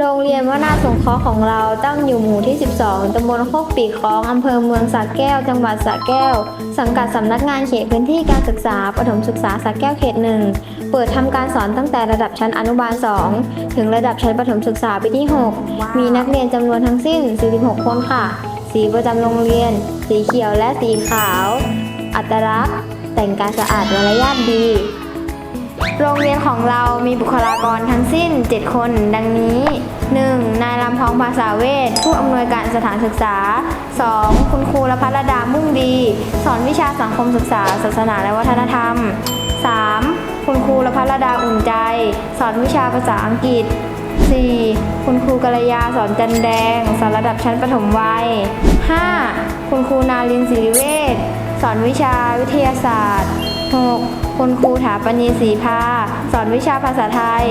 โรงเรียนวนาสงเคราะห์ของเราตั้งอยู่หมู่ที่ 12 ตำบลโคกปีคล้อง อำเภอเมืองสระแก้ว จังหวัดสระแก้ว สังกัดสำนักงานเขตพื้นที่การศึกษาประถมศึกษาสระแก้วเขตหนึ่ง เปิดทำการสอนตั้งแต่ระดับชั้นอนุบาล 2 ถึงระดับชั้นประถมศึกษาปีที่ 6 มีนักเรียนจำนวนทั้งสิ้น 46 คนค่ะ สีประจำโรงเรียน สีเขียวและสีขาว อัตลักษณ์ แต่งกายสะอาดมารยาทดี โรงเรียนของเรามีบุคลากรทั้งสิ้น 7 คน ดังนี้ 1. นายลำพองภาษาเวทผู้อำนวยการสถานศึกษา 2. คุณครูละพัฒดามุ่งดี สอนวิชาสังคมศึกษา ศาสนาและวัฒนธรรม 3. คุณครูละพัฒดาอุ่นใจ สอนวิชาภาษาอังกฤษ 4. คุณครูกัลยาสอนจันแดง สอนระดับชั้นประถมวัย 5. คุณครูนาลินศิริเวชสอนวิชาวิทยาศาสตร์ 6. คุณครูถาปณีศรีพาสอนวิชาภาษาไทย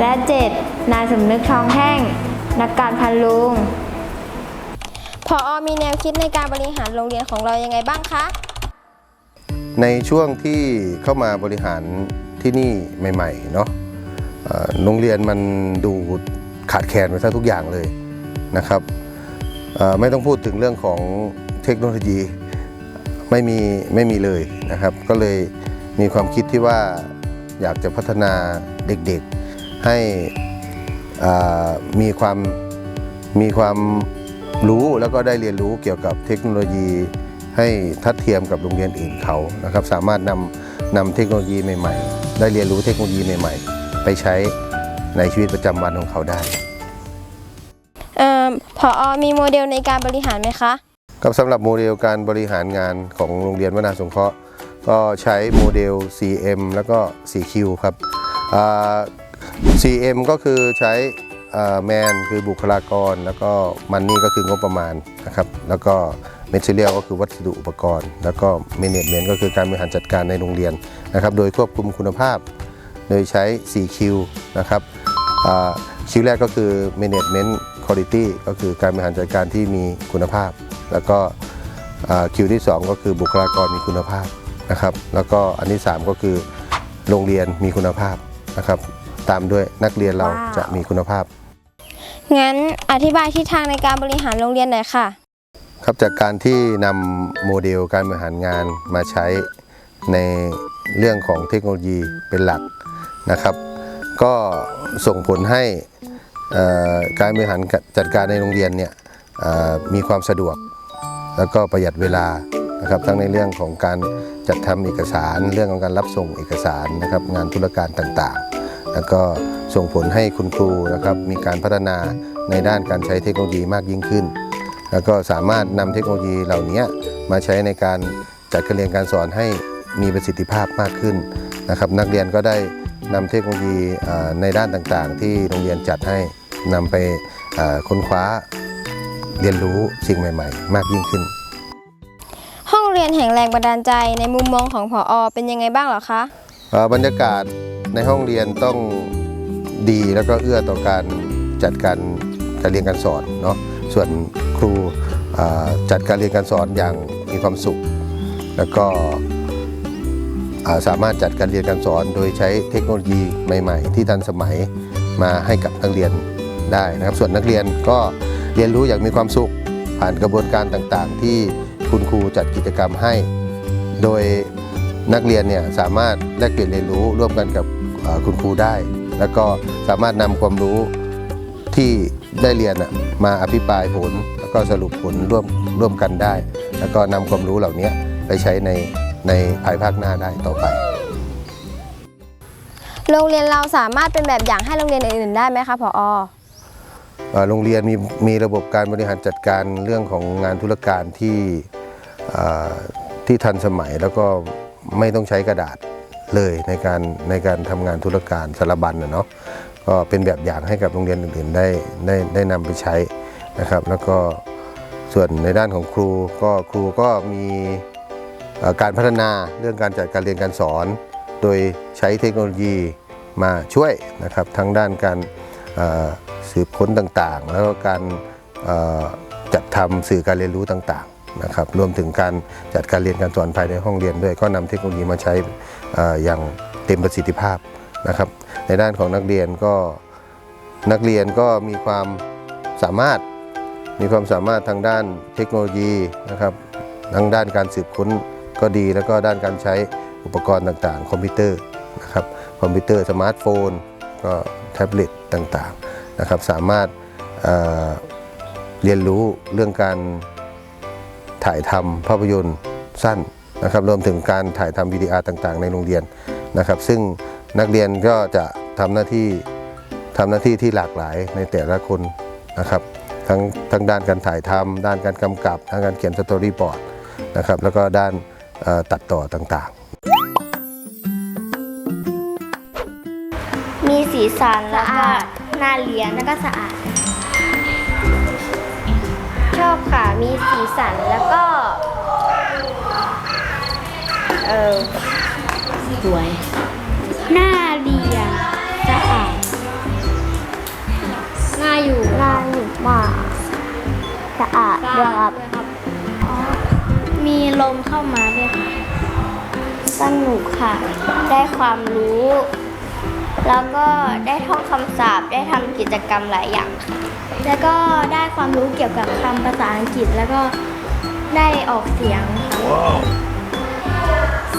และ 7. นายสมนึกทองแท่งนักการพันลุงพออมีแนวคิดในการบริหารโรงเรียนของเรายังไงบ้างคะ ในช่วงที่เข้ามาบริหารที่นี่ใหม่ๆเนาะโรงเรียนมันดูขาดแคลนไปซะทุกอย่างเลยนะครับไม่ต้องพูดถึงเรื่องของเทคโนโลยี ไม่มีไม่มีเลยนะครับ ก็เลยมีความคิดที่ว่าอยากจะพัฒนาเด็กๆให้มีความมีความรู้แล้วก็ได้เรียนรู้เกี่ยวกับเทคโนโลยี ให้ทัดเทียมกับโรงเรียนอื่นเขานะครับ สามารถนำนำเทคโนโลยีใหม่ๆ ได้เรียนรู้เทคโนโลยีใหม่ๆ ไปใช้ในชีวิตประจำวันของเขาได้เอ่อพออมีโมเดลในการบริหารไหมคะ ครับสำหรับโมเดลการบริหารงานของโรงเรียนวนาสงเคราะห์ ก็ใช้โมเดล CM แล้วก็ 4Q ครับ CM ก็คือใช้แมนคือบุคลากร แล้วก็มันนี่ก็คืองบประมาณนะครับ แล้วก็ Material ก็คือวัสดุอุปกรณ์ แล้วก็ Management ก็คือการบริหารจัดการในโรงเรียนนะครับ โดยควบคุมคุณภาพ โดยใช้ 4Q นะครับคิวแรกก็คือ Management Quality ก็คือการบริหารจัดการที่มีคุณภาพ แล้วก็อ่าคิวที่ 2 ก็คือบุคลากรมีคุณภาพนะครับ แล้วก็อันที่ 3 ก็คือโรงเรียนมีคุณภาพนะครับ ตามด้วยนักเรียนเราว้าวจะมีคุณภาพ งั้นอธิบายทิศทางในการบริหารโรงเรียนหน่อยค่ะ ครับจากการที่นำโมเดลการบริหารงานมาใช้ในเรื่องของเทคโนโลยีเป็นหลักนะครับ ก็ส่งผลให้เอ่อการบริหารจัดการในโรงเรียนเนี่ยเอ่อมีความสะดวก แล้วก็ประหยัดเวลานะครับทั้งในเรื่องของการจัดทำเอกสาร เรื่องของการรับส่งเอกสารนะครับงานธุรการต่างๆ แล้วก็ส่งผลให้คุณครูนะครับมีการพัฒนาในด้านการใช้เทคโนโลยีมากยิ่งขึ้น แล้วก็สามารถนำเทคโนโลยีเหล่านี้มาใช้ในการจัดการเรียนการสอนให้มีประสิทธิภาพมากขึ้นนะครับนักเรียนก็ได้นำเทคโนโลยีในด้านต่างๆ ที่โรงเรียนจัดให้นำไปค้นคว้า เรียนรู้สิ่งใหม่ ๆ มากยิ่งขึ้น ห้องเรียนแห่งแรงบันดาลใจในมุมมองของพออเป็นยังไงบ้างเหรอคะเอ่อบรรยากาศในห้องเรียนต้องดีแล้วก็เอื้อต่อการจัดการการเรียนการสอนเนาะส่วนครูเอ่อจัดการเรียนการสอนอย่างมีความสุข แล้วก็เอ่อสามารถจัดการเรียนการสอนโดยใช้เทคโนโลยีใหม่ ๆ ที่ทันสมัยมาให้กับนักเรียนได้นะครับ ส่วนนักเรียนก็ เรียนรู้อย่างมีความสุข ผ่านกระบวนการต่างๆ ที่คุณครูจัดกิจกรรมให้ โดยนักเรียนเนี่ยสามารถแลกเปลี่ยนเรียนรู้ร่วมกันกับคุณครูได้ แล้วก็สามารถนำความรู้ที่ได้เรียนมาอภิปรายผล แล้วก็สรุปผลร่วมร่วมกันได้ แล้วก็นำความรู้เหล่านี้ไปใช้ในในภายภาคหน้าได้ต่อไป โรงเรียนเราสามารถเป็นแบบอย่างให้โรงเรียนอื่นๆได้ไหมคะพอออ โรงเรียนมีมีระบบการบริหารจัดการเรื่องของงานธุรการที่ที่ทันสมัยแล้วก็ไม่ต้องใช้กระดาษเลยในการในการทำงานธุรการสารบัญนะเนาะก็เป็นแบบอย่างให้กับโรงเรียนอื่นๆได้ได้ได้นำไปใช้นะครับ แล้วก็ส่วนในด้านของครูก็ครูก็มีการพัฒนาเรื่องการจัดการเรียนการสอน โดยใช้เทคโนโลยีมาช่วยนะครับทั้งด้านการ สืบค้นต่างๆ แล้วก็การจัดทำสื่อการเรียนรู้ต่างๆนะครับรวมถึงการจัดการเรียนการสอนภายในห้องเรียนด้วย ก็นำเทคโนโลยีมาใช้เอ่ออย่างเต็มประสิทธิภาพนะครับ ในด้านของนักเรียนก็นักเรียนก็มีความสามารถมีความสามารถทางด้านเทคโนโลยีนะครับทางด้านการสืบค้นก็ดี แล้วก็ด้านการใช้อุปกรณ์ต่างๆ คอมพิวเตอร์นะครับคอมพิวเตอร์สมาร์ทโฟน ก็แท็บเล็ตต่างๆ นะครับสามารถเอ่อเรียนรู้เรื่องการถ่ายทำภาพยนตร์สั้นนะครับรวมถึงการถ่ายทำวิดีอาร์ต่างๆ ในโรงเรียนนะครับ ซึ่งนักเรียนก็จะทำหน้าที่ทำหน้าที่ที่หลากหลายในแต่ละคนนะครับทั้งทั้งด้านการถ่ายทำด้านการกำกับด้านการเขียนสตอรี่บอร์ดนะครับแล้วก็ด้านเอ่อตัดต่อต่างๆ มีสีสันแล้วก็ น่าเรียนแล้วก็สะอาด ชอบค่ะมีสีสันแล้วก็ เออสวยน่าเรียนสะอาดน่าอยู่น่าอยู่มากสะอาดด้วยครับอ๋อมีลมเข้ามาด้วยค่ะสนุกค่ะ ได้ความรู้ แล้วก็ได้ท่องคำศัพท์ได้ทำกิจกรรมหลายอย่างค่ะแล้วก็ได้ความรู้เกี่ยวกับคำภาษาอังกฤษแล้วก็ได้ออกเสียงค่ะ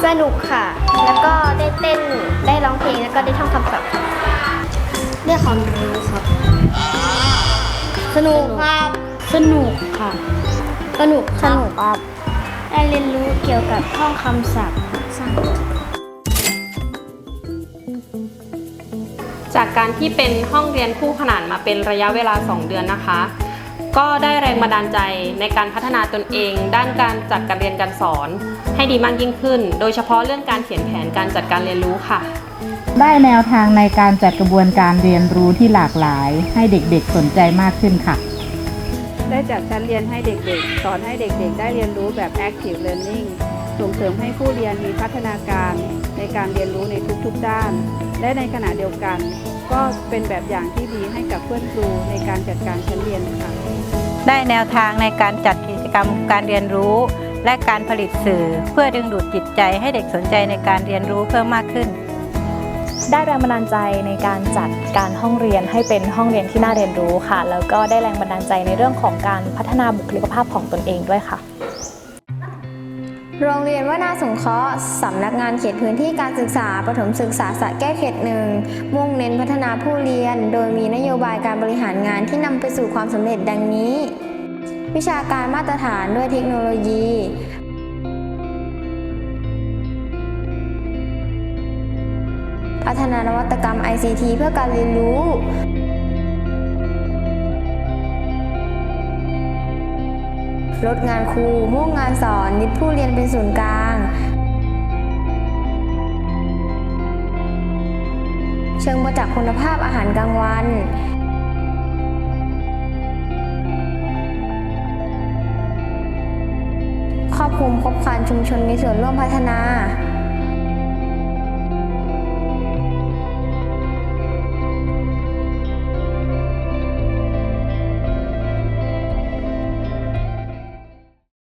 สนุกค่ะ แล้วก็ได้เต้นได้ร้องเพลงแล้วก็ได้ท่องคำศัพท์ได้ความรู้ครับ สนุกครับ สนุกค่ะ สนุกสนุกครับ ได้เรียนรู้เกี่ยวกับท่องคำศัพท์ จากการที่เป็นห้องเรียนคู่ขนานมาเป็นระยะเวลา 2 เดือนนะคะ ก็ได้แรงบันดาลใจในการพัฒนาตนเอง ด้านการจัดการเรียนการสอน ให้ดีมากยิ่งขึ้น โดยเฉพาะเรื่องการเขียนแผนการจัดการเรียนรู้ค่ะ ได้แนวทางในการจัดกระบวนการเรียนรู้ที่หลากหลาย ให้เด็กๆสนใจมากขึ้นค่ะ ได้จัดชั้นเรียนให้เด็กๆ สอนให้เด็กๆ ได้เรียนรู้แบบ active learning ส่งเสริมให้ผู้เรียนมีพัฒนาการในการเรียนรู้ในทุกๆด้าน และในขณะเดียวกัน ก็เป็นแบบอย่างที่ดีให้กับเพื่อนครูในการจัดการชั้นเรียนค่ะได้แนวทางในการจัดกิจกรรมการเรียนรู้ และการผลิตสื่อ เพื่อดึงดูดจิตใจให้เด็กสนใจในการเรียนรู้เพิ่มมากขึ้น ได้แรงบันดาลใจในการจัดการห้องเรียนให้เป็นห้องเรียนที่น่าเรียนรู้ค่ะ แล้วก็ได้แรงบันดาลใจในเรื่องของการพัฒนาบุคลิกภาพของตนเองด้วยค่ะ โรงเรียนวนาสงเคราะห์สำนักงานเขตพื้นที่การศึกษาประถมศึกษาสระแก้วเขตหนึ่งมุ่งเน้นพัฒนาผู้เรียน โดยมีนโยบายการบริหารงานที่นำไปสู่ความสำเร็จดังนี้ วิชาการมาตรฐานด้วยเทคโนโลยี พัฒนานวัตกรรม ICT เพื่อการเรียนรู้ ลดงานครู มุ่งงานสอน ยึดผู้เรียนเป็นศูนย์กลาง เชิงประจักษ์คุณภาพอาหารกลางวัน ครอบคลุมครบครันชุมชนมีส่วนร่วมพัฒนา